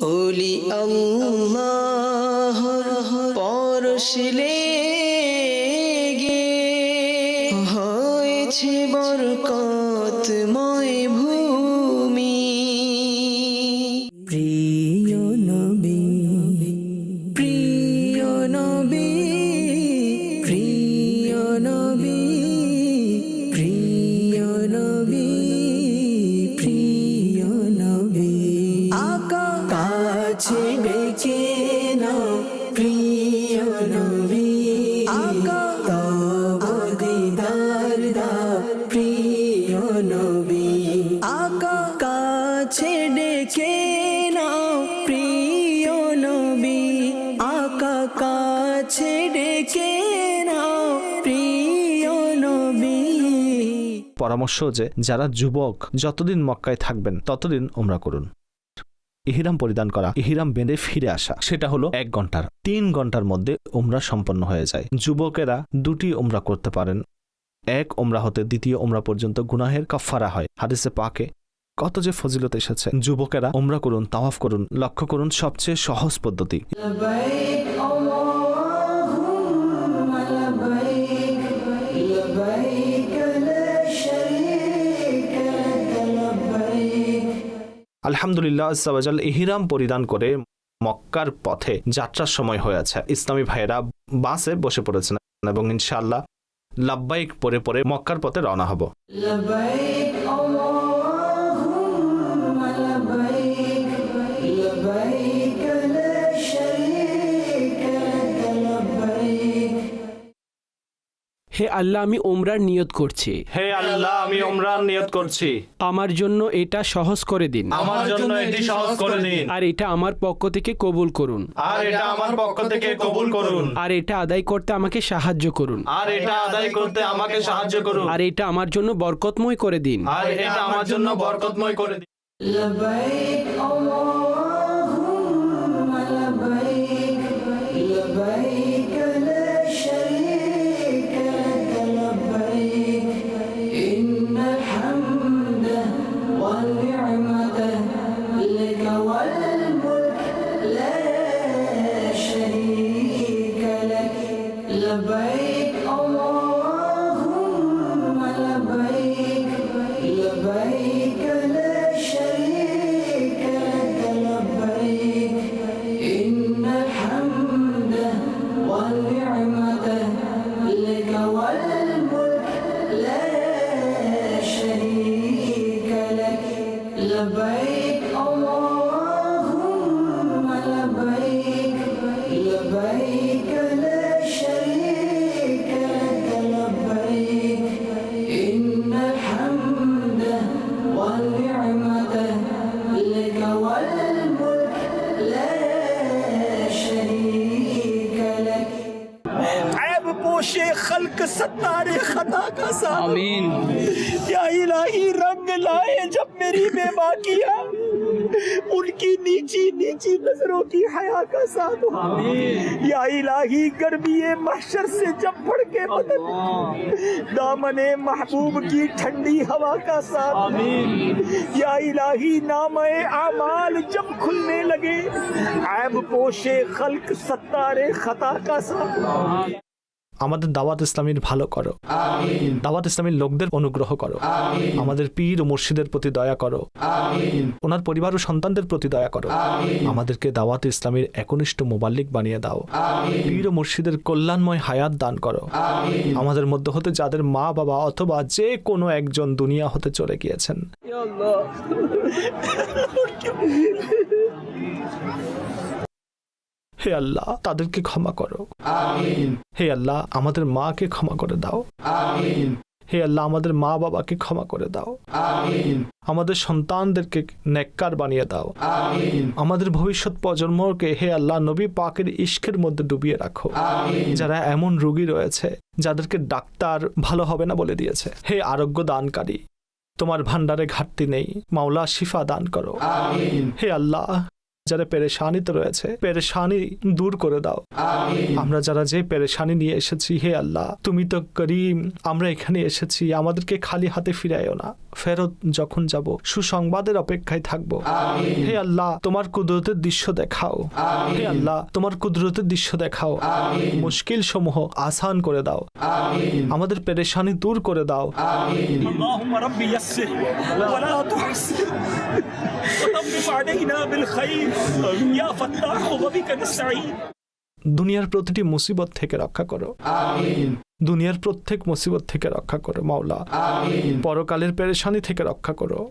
বলি আল্লাহ পরশিলে নাও প্রিয় নবী, আকা কাছে প্রিয় নবী। পরামর্শ যে, যারা যুবক, যতদিন মক্কায় থাকবেন, ততদিন ওমরা করুন। ইহিরাম পরিধান করা, ইহিরাম বেঁধে ফিরে আসা, সেটা হলো এক ঘণ্টার, তিন ঘণ্টার মধ্যে ওমরা সম্পন্ন হয়ে যায়। যুবকেরা দুটি ওমরা করতে পারেন। এক ওমরা হতে দ্বিতীয় ওমরা পর্যন্ত গুনাহের কাফারা হয়। হাদিসে পাকে কত যে ফজিলত এসেছে। যুবকেরা ওমরা করুন, তাওয়াফ করুন, লক্ষ্য করুন সবচেয়ে সহজ পদ্ধতি। আলহামদুলিল্লাহ আজ্জাওয়াজাল ইহিরাম পরিধান করে মক্কার পথে যাত্রার সময় হয়েছে ইসলামী ভাইয়েরা বাসে বসে পড়েছেন এবং ইনশাআল্লাহ লাব্বাইক পরে পরে মক্কার পথে রওনা হব। হে আল্লাহ আমি ওমরার নিয়ত করছি। হে আল্লাহ আমি ওমরার নিয়ত করছি। আমার জন্য এটা সহজ করে দিন। আমার জন্য এটি সহজ করে দিন। আর এটা আমার পক্ষ থেকে কবুল করুন। আর এটা আমার পক্ষ থেকে কবুল করুন। আর এটা আদায় করতে আমাকে সাহায্য করুন। আর এটা আদায় করতে আমাকে সাহায্য করুন। আর এটা আমার জন্য বরকতময় করে দিন। আর এটা আমার জন্য বরকতময় করে দিন। আল্লাহ ہی بے باقیہ ہاں۔ ان کی نیچی نیچی نظروں کی حیا کا ساتھ ہاں۔ ہو یا الہی گرمی محشر سے جب پڑ کے بدل دامن محبوب کی ٹھنڈی ہوا کا ساتھ۔ یا الہی نام اعمال جب کھلنے لگے۔ عیب پوشے خلق ستارے خطا کا ساتھ۔ আমাদের দাওয়াত ইসলামীর ভালো করো। দাওয়াত ইসলামীর লোকদের অনুগ্রহ করো। আমাদের পীর ও মুর্শিদের প্রতি দয়া করো। ওনার পরিবার ও সন্তানদের প্রতি দয়া করো। আমাদেরকে দাওয়াত ইসলামীর একনিষ্ঠ মোবাল্লিক বানিয়ে দাও। পীর ও মুর্শিদের কল্যাণময় হায়াত দান করো। আমাদের মধ্যে হতে যাদের মা বাবা অথবা যে কোনো একজন দুনিয়া হতে চলে গিয়েছেন। হে আল্লাহ তাদেরকে ক্ষমা করো। হে আল্লাহ আমাদের মাকে ক্ষমা করে দাও। হে আল্লাহ আমাদের মা বাবাকে ক্ষমা করে দাও। আমাদের সন্তানদেরকে নেককার বানিয়ে দাও। আমাদের ভবিষ্যৎ প্রজন্মকে হে আল্লাহ নবী পাকের ইস্কের মধ্যে ডুবিয়ে রাখো। যারা এমন রোগী রয়েছে যাদেরকে ডাক্তার ভালো হবে না বলে দিয়েছে হে আরোগ্য দানকারী তোমার ভান্ডারে ঘাটতি নেই মাওলা শিফা দান করো। হে আল্লাহ যারা পেরেশানিতে রয়েছে পেরেশানি দূর করে দাও। আমরা যারা যে পেরেশানি নিয়ে এসেছি হে আল্লাহ তুমি তো করিম আমরা এখানে এসেছি আমাদেরকে খালি হাতে ফিরাইও না। ফেরত যখন যাব সুসংবাদের অপেক্ষায় থাকব হে আল্লাহ তোমার কুদরতের দৃশ্য দেখাও হে আল্লাহ তোমার কুদরতের দৃশ্য দেখাও মুশকিল সমূহ আসান করে দাও আমাদের পেরেশানি দূর করে দাও اللهم رب يسر ولا تحسر وطبب علينا بالخير يا فتاح وبك نستعين দুনিয়ার প্রতিটি মুসিবত থেকে রক্ষা করো। দুনিয়ার প্রত্যেক মুসিবত থেকে রক্ষা করো মাওলা। পরকালের পেরেশানি থেকে রক্ষা করো।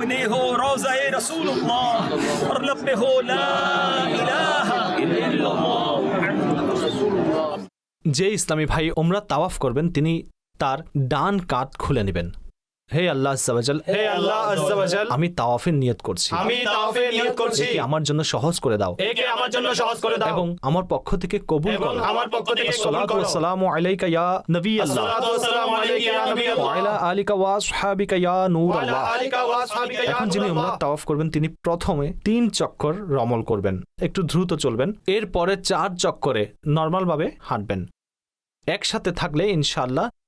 अपने हो रोजाए रसूलुल्लाह और लपे हो ला इलाहा ইল্লাল্লাহ। যে ইসলামী ভাই ওমরা তাওয়াফ করবেন, তিনি তার ডান কাত খুলে নেবেন। হে আল্লাহ আজ্জাওয়াজাল হে আল্লাহ আজ্জাওয়াজাল আমি তাওয়াফের নিয়ত করছি। আমি তাওফে নিয়ত করছি। একে আমার জন্য সহজ করে দাও। একে আমার জন্য সহজ করে দাও। এবং আমার পক্ষ থেকে কবুল করো। আমার পক্ষ থেকে করো। ওয়াসসালামু আলাইকা ইয়া নবী আল্লাহ। আসসালাতু ওয়াসসালামু আলাইকা ইয়া নবী আল্লাহ। ওয়া আলা আলিকা ওয়া আসহাবিকা ইয়া নূর ওয়া আলা আল্লাহ আলিকা ওয়া আসহাবিকা ইয়া এখন যিনি উমরা তাওয়াফ করবেন তিনি প্রথমে তিন চক্কর রমল করবেন। একটু দ্রুত চলবেন। এরপরে চার চক্করে নর্মাল ভাবে হাঁটবেন। একসাথে থাকলে ইনশাআল্লাহ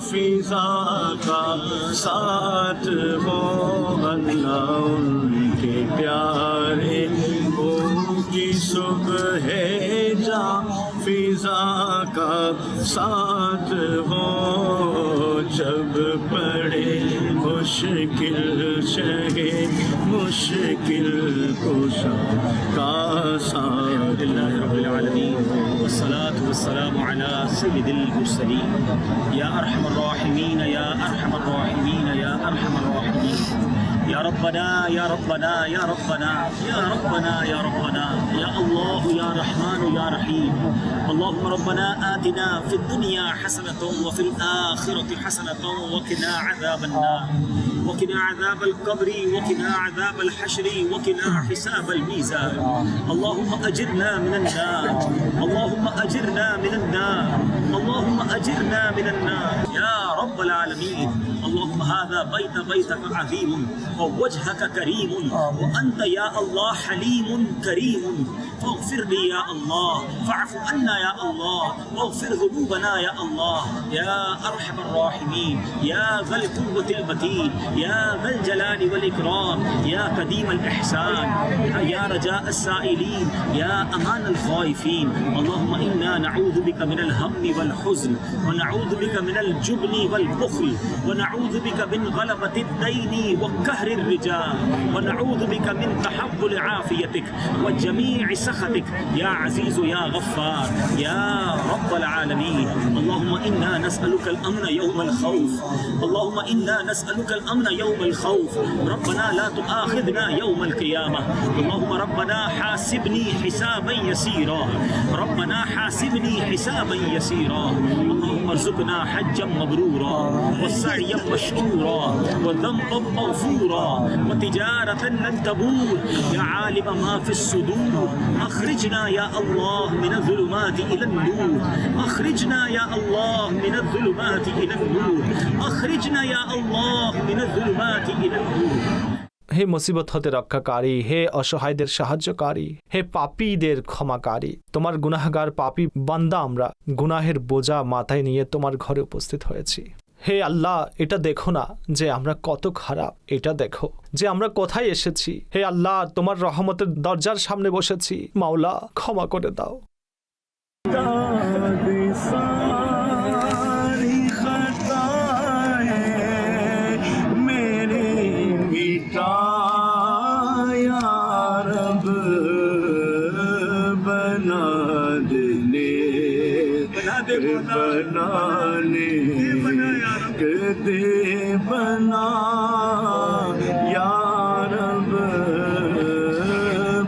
فضا کا ساتھ ہو، اللہ ان کے پیارے کی صبح ہے جا، فضا کا ساتھ ہو۔ جب پڑے مشکل شہے مشکل کشا کا ساتھ۔ والصلاة والسلام على سيد المرسلين. يا أرحم الراحمين يا أرحم الراحمين يا أرحم الراحمين. يا ربنا يا ربنا يا ربنا يا ربنا يا ربنا يا الله يا رحمن يا رحيم. اللهم ربنا آتنا في الدنيا حسنة وفي الآخرة حسنة وقنا عذاب النار. وقنا عذاب القبر وقنا عذاب الحشر وقنا حساب الميزان. اللهم أجرنا من النار. اللهم أجرنا من النار. اللهم أجرنا من النار. يا رب العالمين. اللهم هذا بيت بيتك عظيم ووجهك كريم وأنت يا الله حليم كريم. فاغفر لي يا الله. فاعف عنا يا الله. واغفر ذنوبنا يا الله. يا أرحم الراحمين. يا ذا القوة المتين. يا ذا الجلال والإكرام. يا قديم الإحسان. يا رجاء السائلين. يا أمان الخائفين. اللهم إنا نعوذ بك من الهم والحزن. ونعوذ بك من الجبن والبخل. ونعوذ بك من غلبة الدين وقهر الرجال ونعوذ بك من تحول عافيتك وجميع سخطك. يا عزيز يا غفار يا رب العالمين. اللهم إنا نسألك الأمن يوم الخوف. اللهم إنا نسألك الأمن يوم الخوف. ربنا لا تؤاخذنا يوم القيامة. اللهم ربنا حاسبني حسابا يسيرا. ربنا حاسبني حسابا يسيرا. اللهم ارزقنا حجا مبرورا وسعيا مشكورا وذنبا مغفورا وتجارة لن تبور. يا عالم ما في الصدور أخرجنا يا الله من الظلمات إلى النور. أخرجنا يا الله من الظلمات إلى النور. أخرجنا يا الله من الظلمات إلى النور. হে মুসিবত হতে রক্ষাকারী, হে অসহায়দের সাহায্যকারী, হে পাপীদের ক্ষমাকারী, তোমার গুনাহগার পাপী বান্দা আমরা, গুনাহের বোঝা মাথায় নিয়ে তোমার ঘরে উপস্থিত হয়েছি। হে আল্লাহ, এটা দেখো না যে আমরা কত খারাপ, এটা দেখো যে আমরা কোথায় এসেছি। হে আল্লাহ, তোমার রহমতের দরজার সামনে বসেছি। মাওলা, ক্ষমা করে দাও। बनाने के दे बना या रब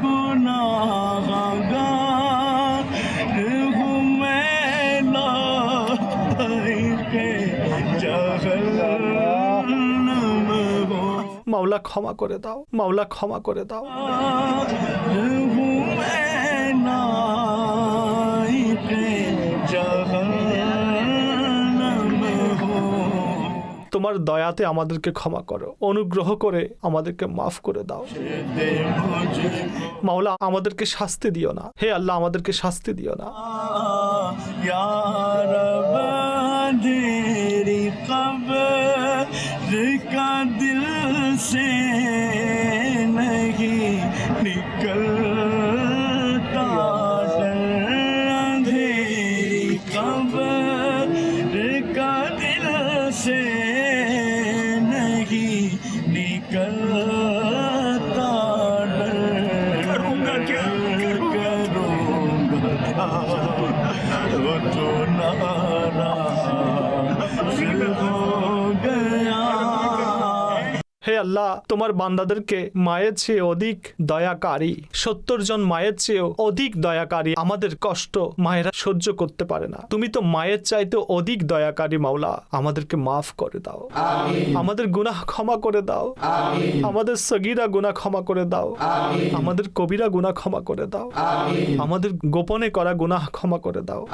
गुनाहगार हूँ मैं लाइके जहन्नम हो মাওলা ক্ষমা করে দাও মাওলা ক্ষমা করে দাও हूँ मैं তোমার দয়াতে আমাদেরকে ক্ষমা করো। অনুগ্রহ করে আমাদেরকে মাফ করে দাও। মাওলা, আমাদেরকে শাস্তি দিও না। হে আল্লাহ, আমাদেরকে শাস্তি দিও না। হে আল্লাহ তোমার বান্দাদেরকে মায়ের চেয়ে অধিক দয়াকারী সত্তর জন মায়ের চেয়েও অধিক দয়াকারী আমাদের কষ্ট মায়েরা সহ্য করতে পারে না। তুমি তো মায়ের চাইতে অধিক দয়াকারী মাওলা আমাদেরকে মাফ করে দাও। আমাদের গুনাহ ক্ষমা করে দাও। আমাদের সগিরা গুনাহ ক্ষমা করে দাও। আমাদের কবিরা গুনাহ ক্ষমা করে দাও। আমাদের গোপনে করা গুনাহ ক্ষমা করে দাও।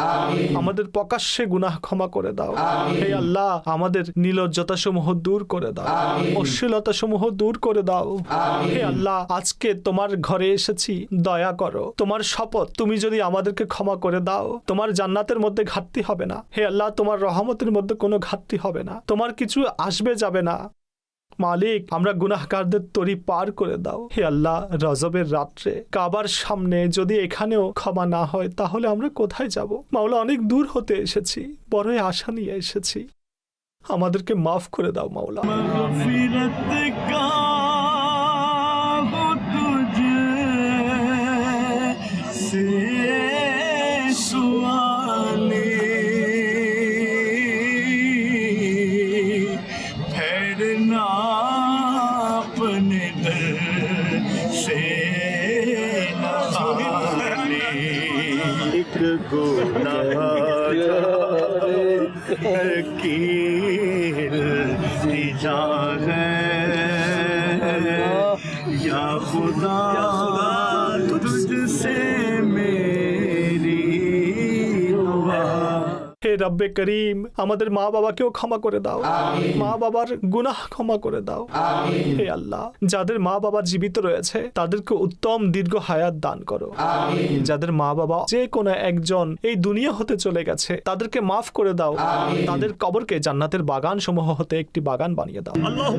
আমাদের প্রকাশ্যে গুনাহ ক্ষমা করে দাও। হে আল্লাহ আমাদের নীলজ্জতা সমূহ দূর করে দাও। অশ্লীলতা সমূহ দূর করে দাও। হে আল্লাহ আজকে তোমার ঘরে এসেছি। দয়া করো। তোমার শপথ তুমি যদি আমাদেরকে ক্ষমা করে দাও তোমার জান্নাতের মধ্যে ঘাটতি হবে না। হে আল্লাহ তোমার রহমতের মধ্যে কোনো ঘাটতি হবে না। তোমার কিছু আসবে যাবে না। মালিক আমরা গুনাহকারদের তরি পার করে দাও। হে আল্লাহ রজবের রাত্রে কাবার সামনে যদি এখানেও ক্ষমা না হয় তাহলে আমরা কোথায় যাব? মাওলা অনেক দূর হতে এসেছি। বড়ই আশা নিয়ে এসেছি। আমাদেরকে মাফ করে দাও মাওলা। کی جا ہے۔ یا خدا یا রাব্বে করিম আমাদের মা বাবাকেও ক্ষমা করে দাও। মা বাবার গুনাহ ক্ষমা করে দাও। হে আল্লাহ যাদের মা বাবা জীবিত রয়েছে তাদেরকে উত্তম দীর্ঘ হায়াত দান করো। যাদের মা বাবা যে কোনো একজন এই দুনিয়া হতে চলে গেছে তাদেরকে মাফ করে দাও। তাদের কবরকে জান্নাতের বাগান সমূহ হতে একটি বাগান বানিয়ে দাও। আল্লাহ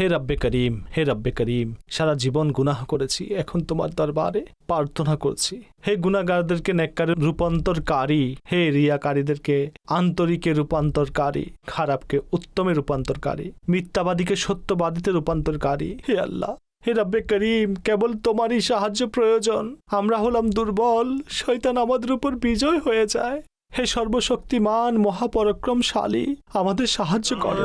হে রব্বে করিম, হে রব্বে করিম, সারা জীবন গুনাহ করেছি, এখন তোমার দরবারে প্রার্থনা করছি। হে গুনাগারদেরকে নেককারে রূপান্তরকারী, হে রিয়াকারীদেরকে আন্তরিকে রূপান্তরকারী, খারাপকে উত্তমে রূপান্তরকারী, মিথ্যাবাদীকে সত্যবাদীতে রূপান্তরকারী, হে আল্লাহ, হে রব্বে করিম, কেবল তোমারই সাহায্য প্রয়োজন। আমরা হলাম দুর্বল, শয়তান আমাদের উপর বিজয় হয়ে যায়। হে সর্বশক্তিমান, মহাপরাক্রমশালী, আমাদের সাহায্য করো।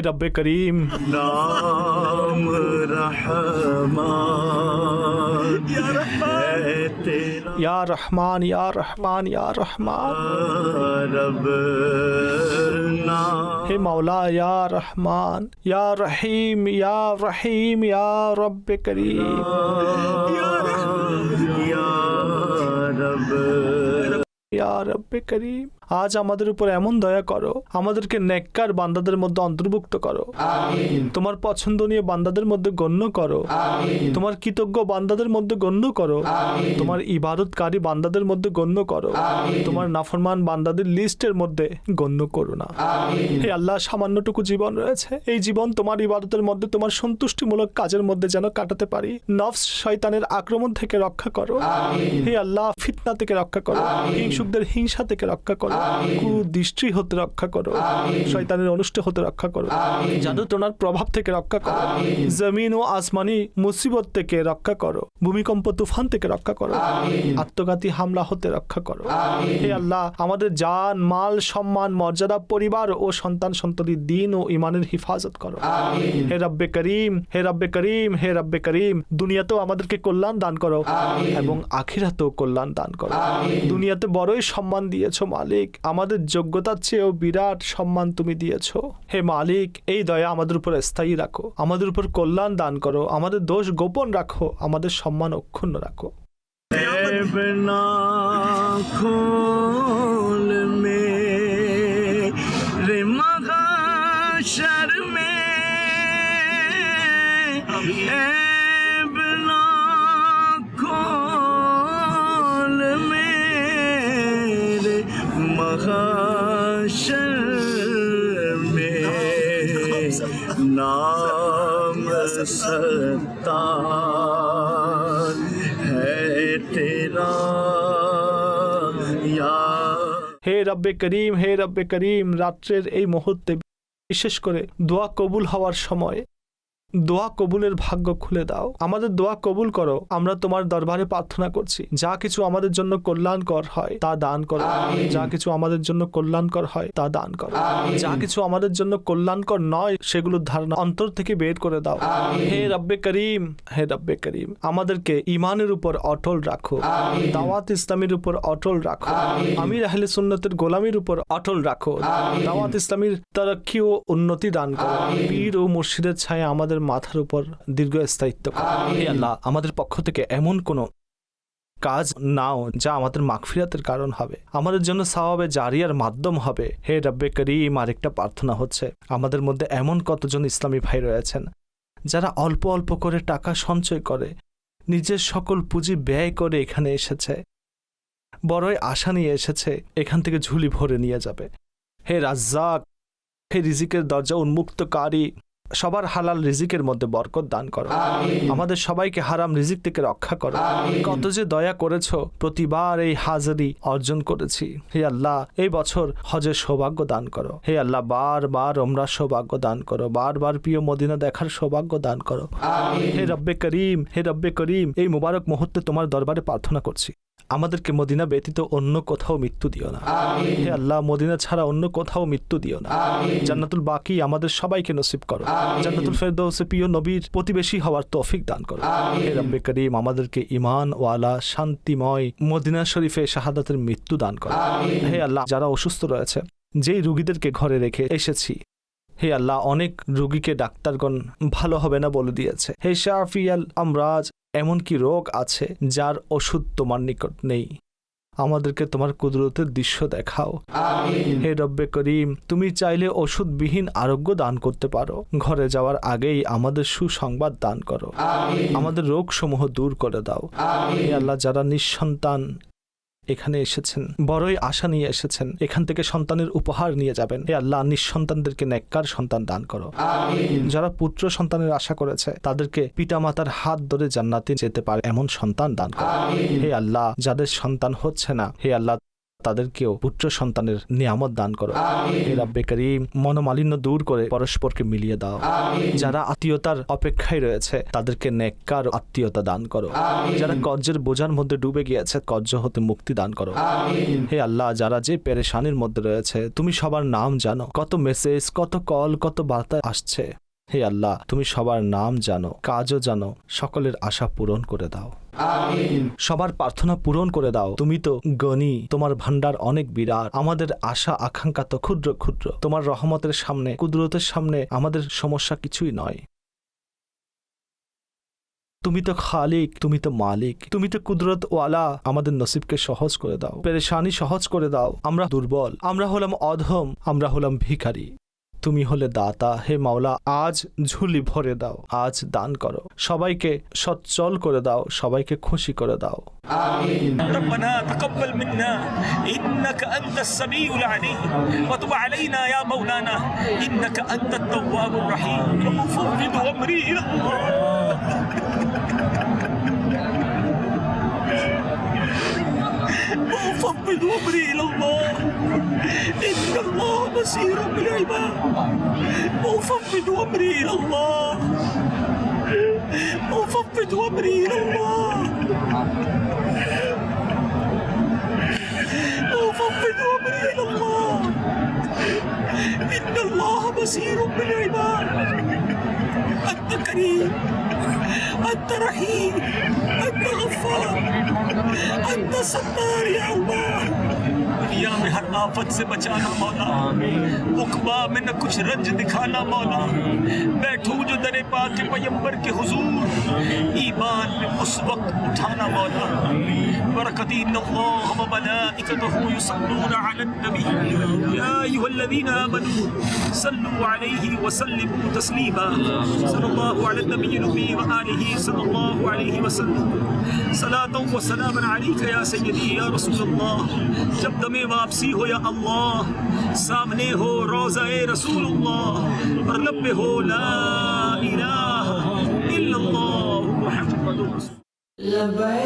رب کریم. نام رحمان. یا رحمان. یا رحمان یا رحمان رب ہے مولا یا رحمان یا رحیم یا رحیم یا رب کریم. یا رب. یا رب کریم. আজ আমাদের উপর এমন দয়া করো আমাদেরকে নেককার বান্দাদের মধ্যে অন্তর্ভুক্ত করো। তোমার পছন্দনীয় বান্দাদের মধ্যে গণ্য করো। তোমার কৃতজ্ঞ বান্দাদের মধ্যে গণ্য করো। তোমার ইবাদতকারী বান্দাদের মধ্যে গণ্য করো। তোমার নাফরমান বান্দাদের লিস্টের মধ্যে গণ্য করো না। হে আল্লাহ সামান্যটুকু জীবন রয়েছে। এই জীবন তোমার ইবাদতের মধ্যে তোমার সন্তুষ্টিমূলক কাজের মধ্যে যেন কাটাতে পারি। নফস শয়তানের আক্রমণ থেকে রক্ষা করো। হে আল্লাহ ফিতনা থেকে রক্ষা করো। হিংসুকদের হিংসা থেকে রক্ষা করো। কুদৃষ্টি হতে রক্ষা করো। শয়তানের অনুষ্ঠ হতে রক্ষা করো। জাদু টোনার প্রভাব থেকে রক্ষা করো। জমিন ও আসমানি মুসিবত থেকে রক্ষা করো। ভূমিকম্প তুফান থেকে রক্ষা করো। আত্মঘাতী হামলা হতে রক্ষা করো। হে আল্লাহ আমাদের জান মাল সম্মান মর্যাদা পরিবার ও সন্তান সন্ততি দিন ও ইমানের হিফাজত করো। হে রব্বে করিম হে রব্বে করিম হে রব্বে করিম দুনিয়াতেও আমাদেরকে কল্যাণ দান করো এবং আখিরাতেও কল্যাণ দান করো। দুনিয়াতে বড়ই সম্মান দিয়েছ মালিক। আমাদের যোগ্যতার চেয়েও বিরাট সম্মান তুমি দিয়েছ। হে মালিক, এই দয়া আমাদের উপর স্থায়ী রাখো। আমাদের উপর কল্যাণ দান করো। আমাদের দোষ গোপন রাখো। আমাদের সম্মান অক্ষুণ্ণ রাখো। नाम सत्तार है तेरा या হে রব্বে করিম হে রব্বে করিম রাত্রের এই মুহূর্তে বিশেষ করে দোয়া কবুল হওয়ার সময় দোয়া কবুলের ভাগ্য খুলে দাও। আমাদের দোয়া কবুল করো। আমরা তোমার দরবারে প্রার্থনা করছি। যা কিছু আমাদের জন্য কল্যাণকর হয় তা দান করো। যা কিছু আমাদের জন্য কল্যাণকর হয় তা দান করো। যা কিছু আমাদের জন্য কল্যাণকর নয় সেগুলোর ধারণা অন্তর থেকে বের করে দাও। হে রব্বে করিম হে রব্বে করিম আমাদেরকে ইমানের উপর অটল রাখো। দাওয়াত ইসলামের উপর অটল রাখো। আমির আহলে সুন্নতের গোলামির উপর অটল রাখো। দাওয়াত ইসলামীর তরক্কি ও উন্নতি দান করো। পীর ও মুর্শিদের ছায়া আমাদের মাথার উপর দীর্ঘস্থায়িত্ব। আল্লাহ আমাদের পক্ষ থেকে এমন কোনো কাজ নাও যা আমাদের মাগফিরাতের কারণ হবে। আমাদের জন্য সাহাবে জারিয়ার মাধ্যম হবে। হে রব্বে করিম আরেকটা প্রার্থনা হচ্ছে। আমাদের মধ্যে এমন কতজন ইসলামী ভাই রয়েছেন যারা অল্প অল্প করে টাকা সঞ্চয় করে নিজের সকল পুঁজি ব্যয় করে এখানে এসেছে বড়ই আশা নিয়ে এসেছে এখান থেকে ঝুলি ভরে নিয়ে যাবে। হে রাজ্জাক হে রিজিকের দরজা উন্মুক্তকারী সবার হালাল রিজিকের মধ্যে বরকত দান করো। আমাদের সবাইকে হারাম রিজিক থেকে রক্ষা করো। কত যে দয়া করেছ প্রতিবার এই হাজারি অর্জন করেছি। হে আল্লাহ এই বছর হজের সৌভাগ্য দান করো। হে আল্লাহ বারবার ওমরা সৌভাগ্য দান করো। বার বারবার প্রিয় মদিনা দেখার সৌভাগ্য দান করো। হে রব্বে করিম হে রব্বে করিম এই মুবারক মুহূর্তে তোমার দরবারে প্রার্থনা করছি। আমাদেরকে মদিনা ব্যতীত অন্য কোথাও মৃত্যু দিও না। হে আল্লাহ মদিনা ছাড়া অন্য কোথাও মৃত্যু দিও না। জান্নাতুল বাকি আমাদের সবাইকে নসিব করো। জান্নাতুল ফেরদৌসে প্রিয় নবীর প্রতিবেশী হওয়ার তৌফিক দান করো। হে রব্বে করিম আমাদেরকে ইমান ওয়ালা শান্তিময় মদিনা শরীফে শাহাদাতের মৃত্যু দান করো। হে আল্লাহ যারা অসুস্থ রয়েছে যেই রুগীদেরকে ঘরে রেখে এসেছি হে আল্লাহ অনেক রুগীকে ডাক্তারগণ ভালো হবে না বলে দিয়েছে। হে শাফিয়াল আমরাজ এমন কি রোগ আছে যার ওষুধ তোমার নিকট নেই? আমাদেরকে তোমার কুদরতের দৃশ্য দেখাও। হে রব্বে করিম তুমি চাইলে ওষুধবিহীন আরোগ্য দান করতে পারো। ঘরে যাওয়ার আগেই আমাদের সুসংবাদ দান করো। আমাদের রোগ সমূহ দূর করে দাও। আল্লাহ যারা নিঃসন্তান এখানে এসেছেন। বড়ই আশা নিয়ে এসেছেন। এখান থেকে সন্তানের উপহার নিয়ে যাবেন। হে আল্লাহ নিঃসন্তানদেরকে নেককার সন্তান দান করো। যারা পুত্র সন্তানের আশা করেছে তাদেরকে পিতামাতার হাত ধরে জান্নাতে যেতে পারে। এমন সন্তান দান করো। হে আল্লাহ যাদের সন্তান হচ্ছে না হে আল্লাহ তাদেরকেও পুত্র সন্তানের নিয়ামত দান করো। করিম মনোমালিন্য দূর করে পরস্পরকে মিলিয়ে দাও। যারা আত্মীয়তার অপেক্ষায় রয়েছে তাদেরকে নেককার আত্মীয়তা দান করো। যারা কর্জের বোঝার মধ্যে ডুবে গিয়েছে কর্জ হতে মুক্তি দান করো। হে আল্লাহ যারা যে পেরেশানির মধ্যে রয়েছে তুমি সবার নাম জানো। কত মেসেজ কত কল কত বার্তা আসছে। হে আল্লাহ তুমি সবার নাম জানো কাজও জানো সকলের আশা পূরণ করে দাও। সবার প্রার্থনা পূরণ করে দাও। তুমি তো গনি তোমার ভান্ডার অনেক বিরাট আমাদের আশা আকাঙ্ক্ষা তো ক্ষুদ্র ক্ষুদ্র। তোমার রহমতের সামনে কুদরতের সামনে আমাদের সমস্যা কিছুই নয়। তুমি তো খালিক তুমি তো মালিক তুমি তো কুদরত ওয়ালা আমাদের নসিবকে সহজ করে দাও। পেরেশানি সহজ করে দাও। আমরা দুর্বল আমরা হলাম অধম আমরা হলাম ভিখারি। তুমি হলে দাতা হে মাওলা আজ ঝুলি ভরে দাও আজ দান করো সবাইকে সচ্ছল করে দাও সবাইকে খুশি করে দাও ربنا تقبل منا إنك أنت السميع العليم وتب علينا يا مولانا إنك أنت التواب الرحيم وأفوض أمري إلى الله وأفوض أمري إلى الله. إن الله بصير بالعباد. وأفوض أمري إلى الله. وأفوض أمري إلى الله. وفوض أمري إلى الله. إن الله بصير بالعباد. انت كريم أنت رحيم أنت غفار أنت ستار يا الله. دنیا میں ہر آفت سے بچانا مولا۔ اقبا میں نہ کچھ رنج دکھانا مولا۔ بیٹھوں جو در پاک پیمبر کے حضور۔ ایمان میں اس وقت اٹھانا مولا۔ برکتی اللہ و ملائکتہ یصلون علی النبی۔ یا ایہا الذین آمنوا صلوا علیہ وسلموا تسلیما۔ صلی اللہ علی النبی نبی و آلہ صلی اللہ علیہ وسلم۔ صلاة و سلام علیک یا سیدی یا رسول اللہ۔ جب دم میں واپسی ہو یا اللہ، سامنے ہو روزہ رسول اللہ اور لب پہ ہو لا الہ الا اللہ، محمد رسول اللہ۔